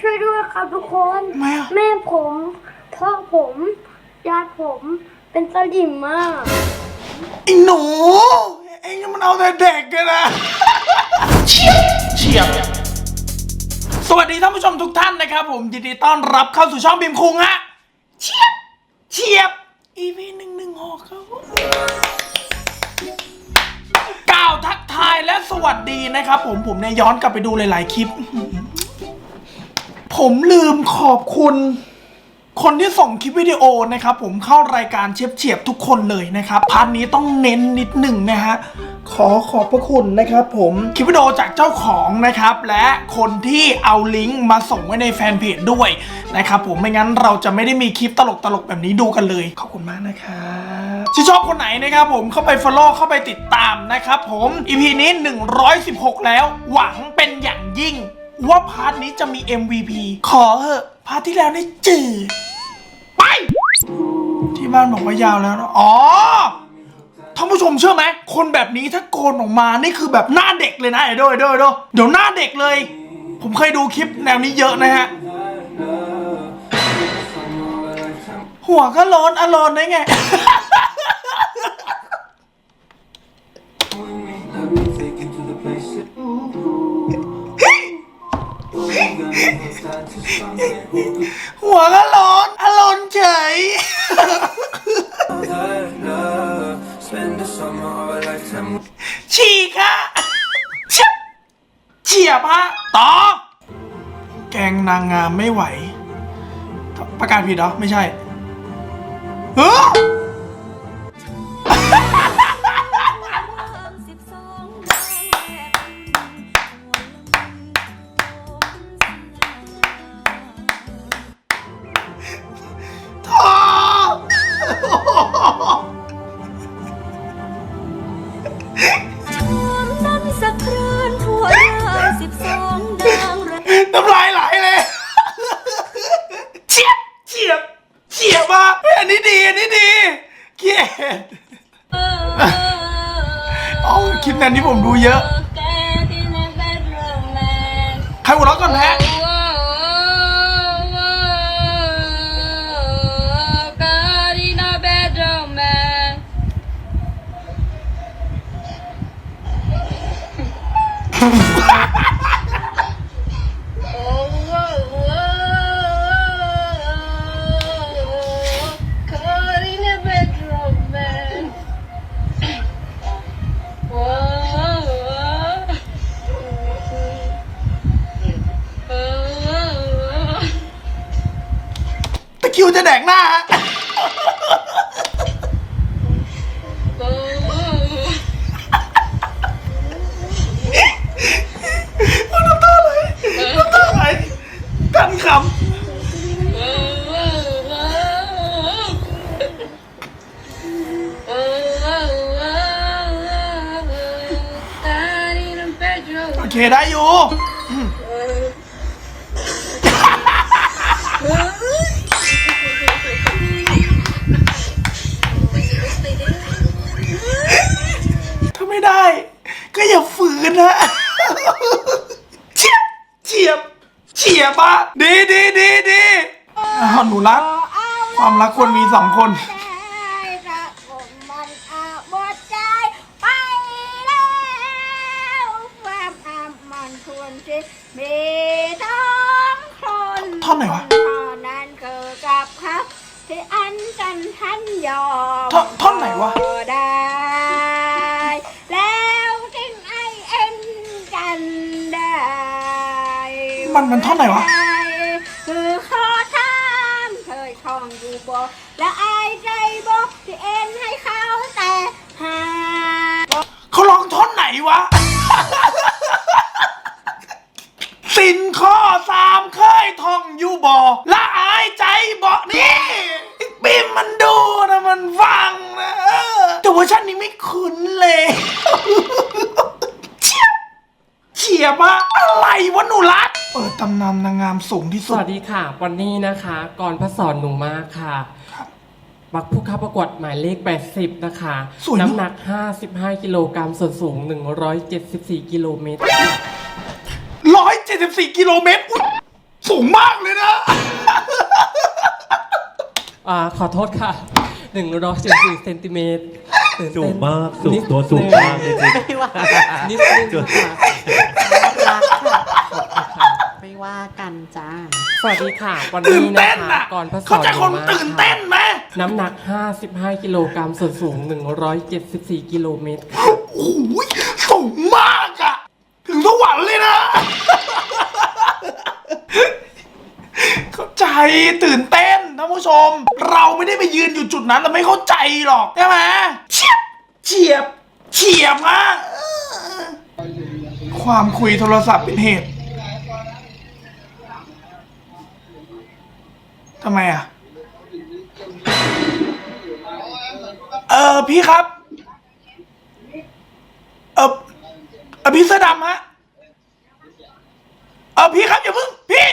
ช่วยด้วยครับทุกคนทำไมอะ แม่ผมพ่อผมญาติผมเป็นสลิมมากไอ้หนู เอ็งมันเอาแต่เด็กกันนะ เฉียบเฉียบ สวัสดีท่านผู้ชมทุกท่านนะครับผม ยินดีต้อนรับเข้าสู่ช่องบิมคุงฮะ เฉียบ เฉียบ EP หนึ่งหนึ่งหกครับผมกล่าวทักทายและสวัสดีนะครับผมผมเนี่ยย้อนกลับไปดูหลาย ๆ คลิป ผมลืมขอบคุณ คนที่ส่งคลิปวิดีโอนะครับ ผมเข้ารายการเชฟเฉียบทุกคนเลยนะครับพาร์ทนี้ต้องเน้นนิดหนึ่งนะฮะขอขอบพระคุณนะครับ ผมคลิปวิดีโอจากเจ้าของนะครับ และคนที่เอาลิงก์มาส่งไว้ในแฟนเพจด้วยนะครับผมไม่งั้นเราจะไม่ได้มีคลิปตลกๆแบบนี้ดูกันเลย ขอบคุณมากนะครับที่ชอบคนไหนนะครับผมเข้าไป follow เข้าไปติดตามนะครับผม EP นี้ 116 แล้วหวังเป็นอย่างยิ่ง ว่าพาร์ทนี้จะมี MVP ขอเหอะพาร์ทที่แล้วได้จืดไป ที่บ้านบอกว่ายาวแล้วนะอ๋อท่านผู้ชมเชื่อไหม คนแบบนี้ถ้าโกนออกมานี่คือแบบหน้าเด็กเลยนะไอ้โดยโดยโดยเดี๋ยวหน้าเด็กเลย ผมเคยดูคลิปแนวนี้เยอะนะฮะ หัวก็โล้นอารมณ์ได้ไง หัวก็โล้นอารมณ์เฉย ฉีกฮะเฉียบเฉียบฮะต่อ แกงนางงามไม่ไหว ประกาศผิดเหรอ ไม่ใช่ ความรักควรมีสองคนรักผมมันอาบดใจไปแล้วความอามันควรจะมีต้องคนท่อนไหนวะเท่านั้นคือกับเขาที่อันกันทันยอม ท่อนท่อนไหนวะ ก็ได้ แล้วทิ้งไอเอ็นกันได้มันมันท่อนไหนวะคื ท่องอยู่บ่ละอายใจบ่นี่ไอ้ปิมมันดูนะมันฟังนะเออแต่เวอร์ชันนี้ไม่คุ้นเลยเฉียบเฉียบอะอะไรวะหนูรัดเปิดตำนานนางงามสูงที่สสุด วัสดีค่ะ วันนี้นะคะกรพระสอนหนูมากค่ะบักผู้เข้าประกวดหมายเลข 80 นะคะ สวยเนอะน้ำหนัก 55 กิโลกรัมส่วนสูง 174 กิโลเมตรร้อยเจ็ดสิบสี่กิโลเมตรอุ๊ย สูงมากเลยนะ อ่าขอโทษค่ะ174เซนติเมตรตื่นเต้นสูงมากสูงนิดตัวสูงมากนึจริงไม่ว่านิดนึงค่ะรักค่ะไม่ว่ากันจ้า สวัสดีค่ะ วันตื่นนี้นะเต้นคะอะ ก่อนพระสเข้าอนใจคนหมาตื่นเต้นไหมน้ำหนัก 55 กิโลกรัมส่วนสูง 174 กิโลเมตรค่ะ โอ้โหสูงมากอะถึงสวรรค์เลยนะ เข้าใจ ตื่นเต้นท่านผู้ชม เราไม่ได้ไปยืนอยู่จุดนั้นเราไม่เข้าใจหรอกใช่ไหมเฉียบเฉียบเฉียบอะความคุยโทรศัพท์เป็นเหตุทำไมอะ เออพี่ครับ เออเออพี่เสื้อดำฮะ เออพี่ครับอย่าเพิ่งพี่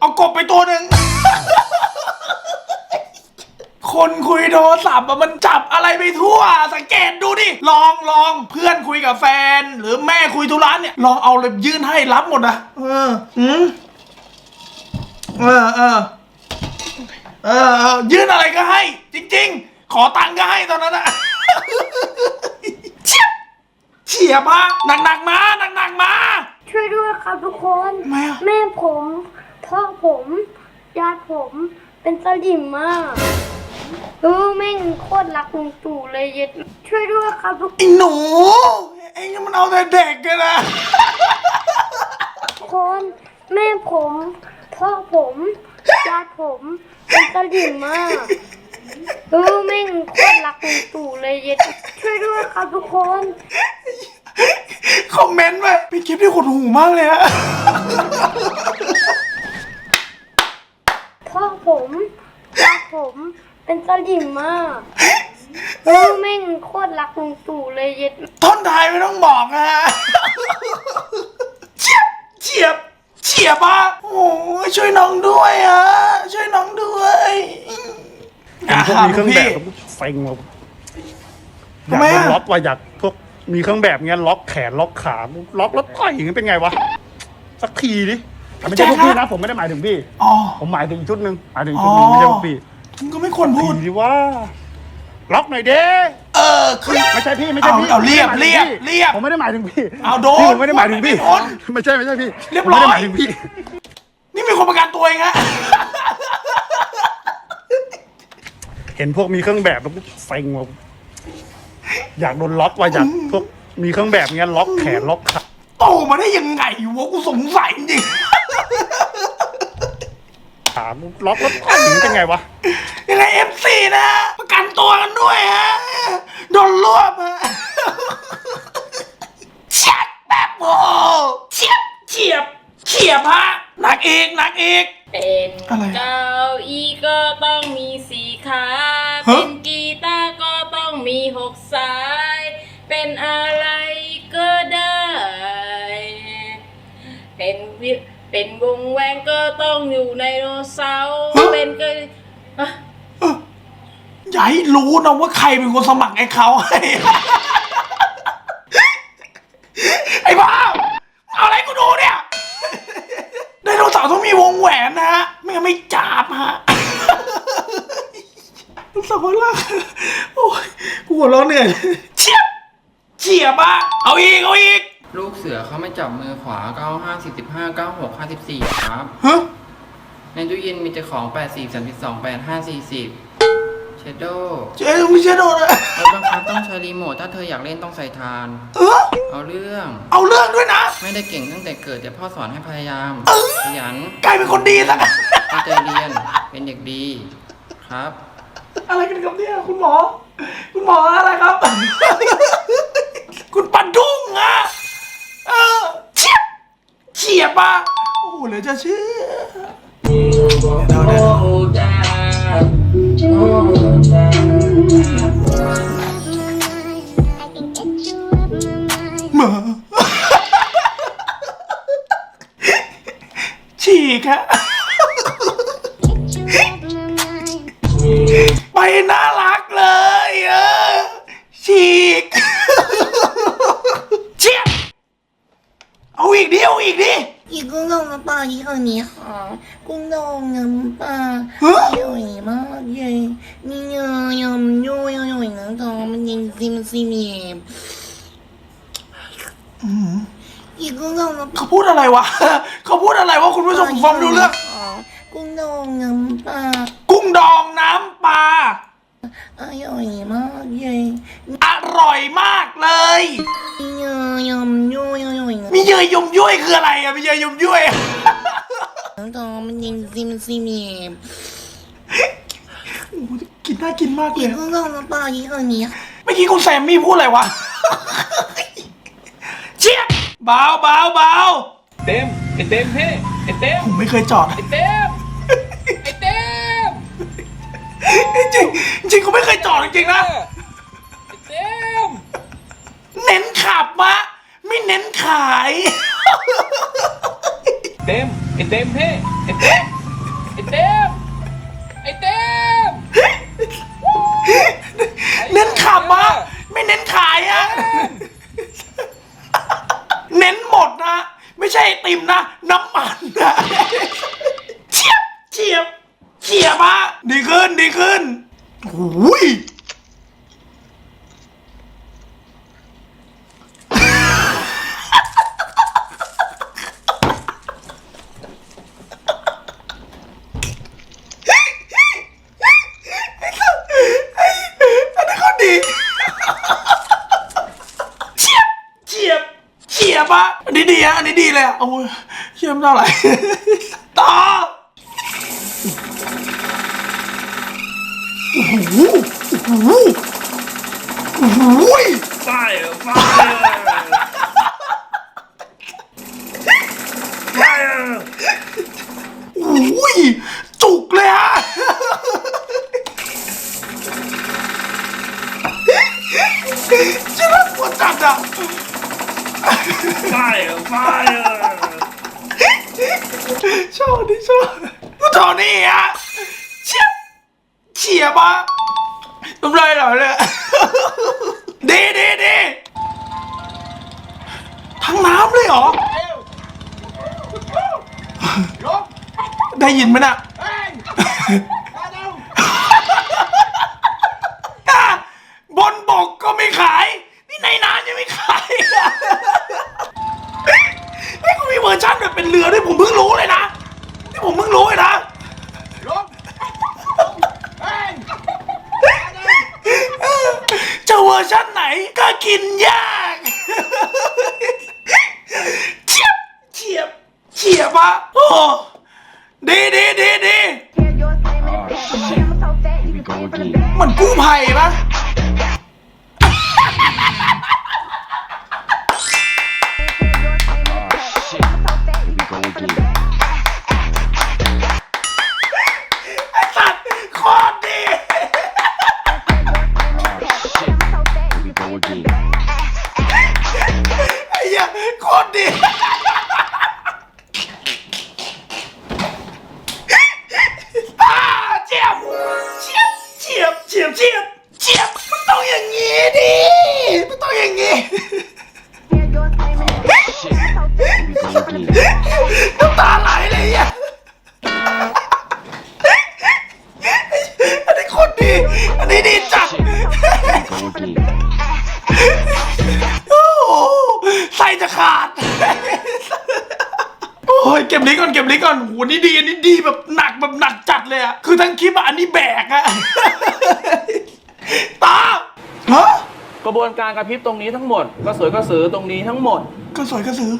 เอากบไปตัวหนึ่ง คนคุยโทรศัพท์อะมันจับอะไรไปทั่ว สังเกตดูดิ ลองลองเพื่อนคุยกับแฟน หรือแม่คุยธุระเนี่ย ลองเอาเลยยื่นให้รับหมดนะเอออืมเออเออเออเออยื่นอะไรก็ให้ จริง ๆ ขอตังค์ก็ให้ตอนนั้นอะ เฉียบเฉียบมาหนักๆมาหนักๆมา ช่วยด้วยครับทุกคน ทำไมอะ แม่ผม พ่อผมญาติผมเป็นสลิมมากเออแม่งโคตรรักลุงตู่เลยเย็ดช่วยด้วยครับทุกไอ้หนู เอ็งมันเอาแต่เด็กกันนะ คนแม่ผมพ่อผมญาติผมเป็นสลิมมากเออแม่งโคตรรักลุงตู่เลยเย็ดช่วยด้วยครับทุกคนคอมเมนต์ไปเป็นคลิปที่ขดหูมากเลยอะ พ่อผมญาติผม เป็นสลิมมากเออแม่งโคตรรักลุงตู่เลยเย็ดท่อนท้ายไม่ต้องบอกนะฮะเฉียบเฉียบเฉียบอะโอ้ยช่วยน้องด้วยอะช่วยน้องด้วยเห็นพวกมีเครื่องแบบแล้วเซ็งว่ะอยากทำไมโดอะนล็อกว่ะอยากพวกมีเครื่องแบบเงี้ยล็อกแขนล็อกขาล็อกแล้วต่อยอย่างนี้เป็นไงวะสักทีดิแต่ไม่ใช่พวกพี่นะผมไม่ได้หมายถึงพี่อ๋อผมหมายถึงอีกชุดหนึ่งหมายถึงอีกชุดหนึงอ๋อไม่ใช่พวกพี่ มึงก็ไม่ควรพูดทีดิว่าล็อกหน่อยเด้เออคือ ไม่ใช่พี่ไม่ใช่พี่เอาเอาเรียบผมไม่ได้หมายถึงเรียบพี่ผมไม่ได้หมายถึงพี่เอาโดนพี่ผมไม่ได้หมายถึงพี่โดนไม่ใช่ไม่ใช่พี่เรียบผมร้อยไม่ได้หมายถึงพี่ นี่มีคนประกันตัวเองฮะ เห็นพวกมีเครื่องแบบแล้วเซ็งว่ะอยากโดนล็อกว่ะอยากพวกมีเครื่องแบบเงี้ยล็อกแขนล็อกขาโตมาได้ยังไงวะกูสงสัยจริง ขาล็อกแล้วต่อยอย่างนี้เป็นไงวะยังไงเอฟซีนะประกันตัวกันด้วยฮะโดนรวบฮะเฉียบแบบโอ้เฉียบเฉียบเฉียบฮะหนักอีกหนักอีก เป็นอะไรเก้าอี้ก็ต้องมีสี่ขาฮะ เป็นกีตาร์ก็ต้องมีหกสาย เป็นอะไร เป็นวงแหวนก็ต้องอยู่ในโนเสาร์เป็นก็อะอย่าให้รู้นะว่าใครเป็นคนสมัครไอ้เขาให้ ไอ้บ้าเอาอะไรกูดูเนี่ยไดโนเสาร์ต้องมีวงแหวนนะฮะไม่งั้นไม่จับฮะสาวรักโอ้ยกูหัวเร้อนเหนื่อยเฉียบเฉียบอะเอาอีกเอาอีก ลูกเสือเขาไม่จับมือขวา95 45 96 54ครับ ฮะ ในตู้เย็นมีแต่ของ80 32 85 40เชดโดเจ๊ไม่ใช่โดนอะรถบังคับต้องใช้รีโมทถ้าเธออยากเล่นต้องใส่ทาน เออ เอาเรื่อง เอาเรื่องด้วยนะ ไม่ได้เก่งตั้งแต่เกิดแต่พ่อสอนให้พยายาม ขยัน กลายเป็นคนดีซะตั้งใจเรียน เป็นเด็กดี ครับ อะไรกันครับเนี่ยคุณหมอ คุณหมออะไรครับ คุณปันดุ้งอะ เออเฉียบเฉียบอะโอ้โหเหลือจะเชื่อเดี๋ยวเดี๋ยว มอีกกุ้งดองน้ำปลาเขาพูดอะไรวะ เขาพูดอะไรวะคุณผู้ชมผมฟังไม่ดูเรื่อง กุ้งดองน้ำปลากุ้งดองน้ำปลาอร่อยมากเลยอร่อยมากเลยมีเนื้อยำยุ่ยอร่อยนะมีเยยยมยุ้ยคืออะไรอะมีเยยยมยุ้ยทองมันยิงซิมซิมโอ้โหกินน่ากินมากเลอียกกุ้งดองน้ำปลายี่ห้อนี้ เมื่อกี้คุณแซมมี่พูดอะไรวะเชี่ยเบาเบาเบาเต็มไอเต็มพี่ไอเต็มผมไม่เคยจอดไอเต็มไอเต็มจริงจริงเขาไม่เคยจอดจริงๆนะไอเต็มเน้นขับมะไม่เน้นขาย เต็มไอเต็มพี่ โอ้ยเฉียบเท่าไหร่ต่อโอ้โหโอ้โหโอ้โห Fire Fire Fire โอ้ยจุกเลยอะจะรักปวดจัดอะ Fire Fire ชอบดิชอบตอนนี้อะเฉียเฉียบอะน้ำลายไหลเลยดีดีดีทั้งน้ำเลยเหรอ ได้ยินไหมน่ะบนบกก็ไม่ขาย นี่ในน้ำยังไม่ขายไอ้ยกูมีเวอร์ชันแบบเป็นเรือด้วยผมเพิ่ง โอ้ยเก็บลิ้นก่อนเก็บลิ้นก่อนโหนี่ดีอันนี้ดีแบบหนักแบบหนักจัดเลยอะคือทั้งคลิปอะอันนี้แบกอะ ตาฮะกระบวนการกระพริบตรงนี้ทั้งหมดกระสวยกระสือตรงนี้ทั้งหมดก็สวยก็ซื้อ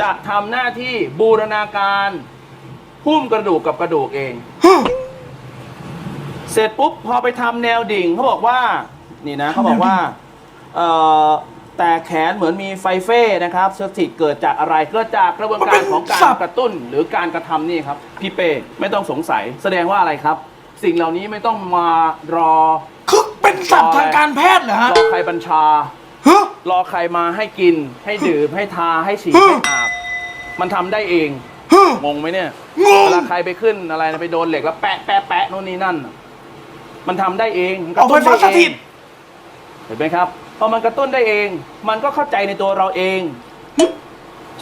จะทำหน้าที่บูรณาการหุ้มกระดูกกับกระดูกเอง ฮะเสร็จปุ๊บพอไปทำแนวดิ่งเขาบอกว่า นี่นะเขาบอกว่าเอ่อ แต่แขนเหมือนมีไฟเฟ่นะครับสถิตเกิดจากอะไรเกิดจากกระบวนการของการกระตุ้นหรือการกระทำนี่ครับ พี่เป้ไม่ต้องสงสัย แสดงว่าอะไรครับ สิ่งเหล่านี้ไม่ต้องมารอ คือเป็นสัตว์ทางการแพทย์เหรอฮะรอใครบัญชา ฮะ รอใครมาให้กิน ให้ดื่ม ให้ทา ให้ฉีดฮึให้อาบ มันทำได้เอง ฮะ งงไหมเนี่ยงง เวลาใครไปขึ้นอะไรนะไปโดนเหล็กแล้วแปะแปะแปะโน่นนี่นั่นน่ะมันทำได้เองมันกเอาระไฟตุ้นฟ้าได้สเอถิงตเห็นไหมครับ พอมันกระตุ้นได้เอง มันก็เข้าใจในตัวเราเอง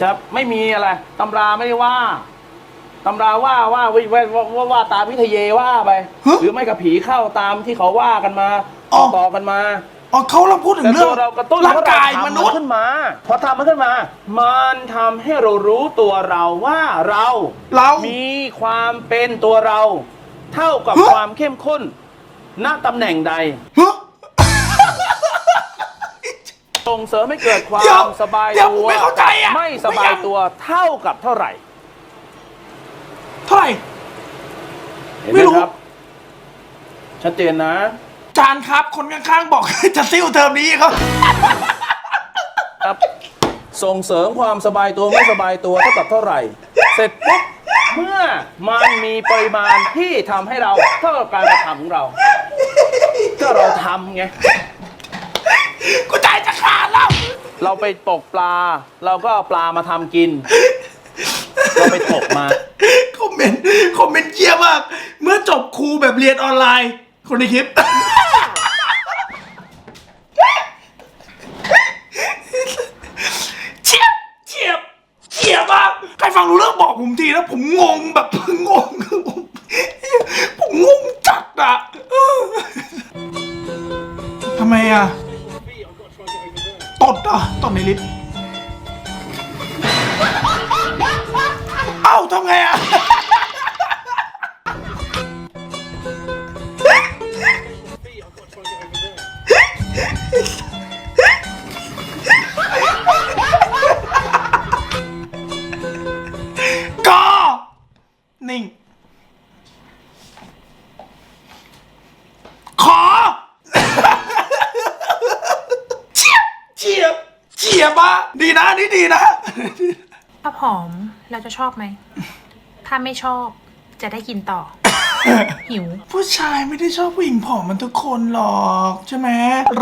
จะไม่มีอะไรตำราไม่ได้ว่าตำราว่าว่าว่าว่าว่าว่าตามพิทเยว่าไปฮะหรือไม่กับผีเข้าตามที่เขาว่ากันมาอ๋อต่อๆกันมาอ๋อเขาเราพูดถึงแต่เรื่อตังวเรากระตุ้นร่างกายเพมระเรนุษทำย์ขึ้นมาพอทำมันขึ้นมา มันทำให้เรารู้ตัวเราว่าเราเรามีความเป็นตัวเรา เท่ากับฮะความเข้มข้นณตำแหน่งใดฮะ ส่งเสริมให้เกิดควาเดี๋ยวมสบายเดี๋ยวตัวไม่เข้าใจอะไม่สบายตัวเท่ากับเท่าไหร่เท่าไหร่ เห็นไหไม่มรู้ ครับชัดเจนนะ จานครับ คนข้างๆบอก จะซิ่วเทอมนี้ครับ ครับส่งเสริมความสบายตัวไม่สบายตัวเท่ากับเท่าไหร่ เสร็จปุ๊บเมื่อมันมีปริมาณที่ทำให้เราเท่ากับการกระทำของเรา ก็เราทำไง กูใจจะขาดแล้ว เราไปตกปลา เราก็เอาปลามาทำกิน เราไปตกมา คอมเมนต์คอมเมนต์เยี่ยมาก เมื่อจบครูแบบเรียนออนไลน์ คนในคลิป เฉียบเฉียบเฉียบมากใครฟังรู้เรื่องบอกผมทีนะผมงงแบบง เราจะชอบไหม ถ้าไม่ชอบจะได้กินต่อ หิว ผู้ชายไม่ได้ชอบผู้หญิงผอมมันทุกคนหรอกใช่ไหม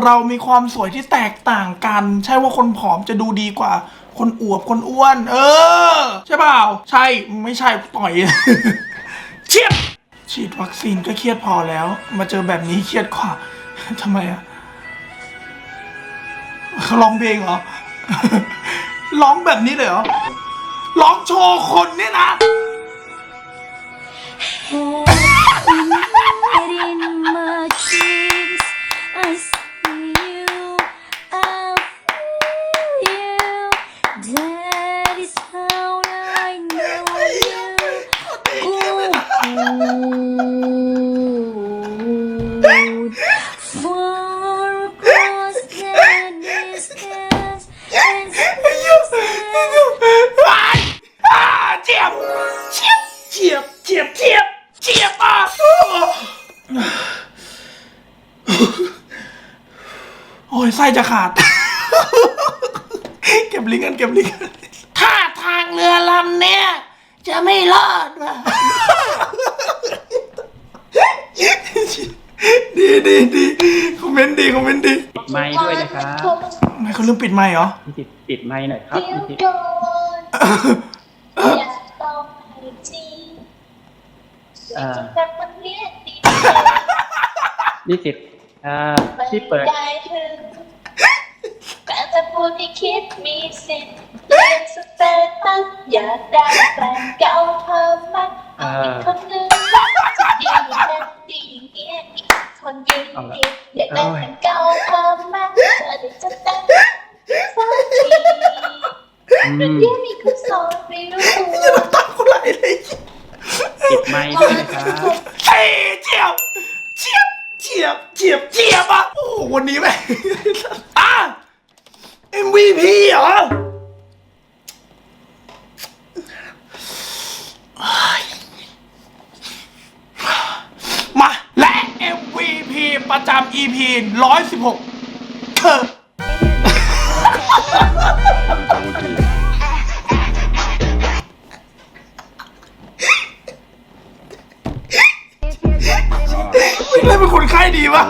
เรามีความสวยที่แตกต่างกัน ใช่ว่าคนผอมจะดูดีกว่า คนอวบคนอ้วน เออ ใช่เปล่า ใช่ไม่ใช่ต่อย เชียบฉีดวัคซีนก็เครียดพอแล้ว มาเจอแบบนี้เครียดกว่า ทำไมอะเขาร้องเพลงเหรอ ร้องแบบนี้เลยเหรอ ร้องโชว์คนเนี่ยนะ Head in my jeans, I see you, I feel you. That is how I know you. Ooh, จะขาด เก็บลิงก์กันเก็บลิงก์กันถ้าทางเรือลำเนี้ยจะไม่รอดว่ะ ดีดีดีคอมเมนต์ดีคอมเมนต์ดีไม้ด้วยนะครับทำไมเขาลืมปิดไมค์เหรอ ปิดปิดไม้หน่อยครับมีสิทธิ์อยากต้องให้จริงอ่าแต่มันเรียกดีมีสิทธิ์อ่าไม่ที่เปิดได้ถึง แต่จะพูดให้คิดมีสิทธิ์เปลี่ยนสเตตัสอยากได้แฟนเก่าเพิ่มไหมเอาอีกคนนึงจะดีนั่นดีอย่างเงี้ยอีกคนดีดีอยากได้แฟนเก่าเพิ่มไหมเธอได้จะแต่งสักทีอืหรือมที่มีคนสอนไม่รู้ตัวจะน้ำตาคนไหลเลยปิดไม้ด้วยนะครับเอ้ยเจียบเจียบเจียบเจียบเจียบอะโอ้โหวันนี้แม่ง อะ MVP เหรอมาและ MVP ประจำ EP 116เธอ ไม่เล่นเป็นคนไข้ดีวะ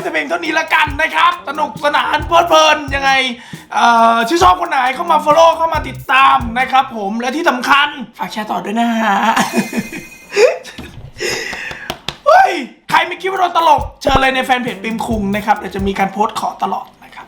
ว้แต่เพียงเท่านี้ละกันนะครับ สนุกสนานเพลิดเพลินยังไงชื่อชอบคนไหนเข้ามา follow เข้ามาติดตามนะครับผมและที่สำคัญฝากแชร์ต่อด้วยนะฮะเฮ้ยใครไม่คิดว่าเราตลก เชิญเลยในแฟนเพจปิมคุงนะครับเดี๋ยวจะมีการโพสต์ขอตลอดนะครับ